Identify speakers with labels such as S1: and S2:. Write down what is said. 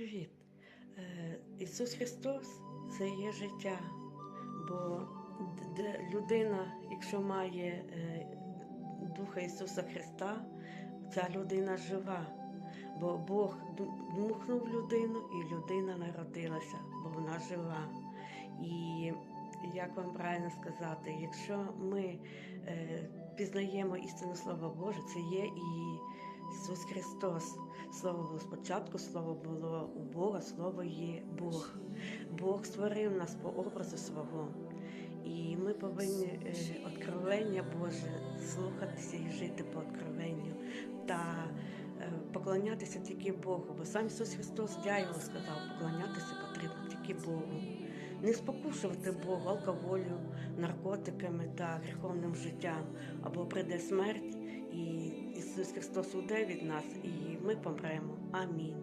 S1: Привіт! Е, Ісус Христос це є життя, бо людина, якщо має е, Духа Ісуса Христа, ця людина жива. Бо Бог дмухнув людину, і людина народилася, бо вона жива. І як вам правильно сказати, якщо ми е, пізнаємо істину Слова Боже, це є і Ісус Христос. Слово було спочатку, слово було у Бога, слово є Бог. Бог створив нас по образу свого. І ми повинні е, откровення Боже слухатися і жити по откровенню та е, поклонятися тільки Богу. Бо сам Ісус Христос дяєво сказав, поклонятися потрібно тільки Богу. Не спокушувати Бога алкоголю, наркотиками та гріховним життям, або прийде смерть, і Ісус Христос уйде від нас, і ми помремо. Амінь.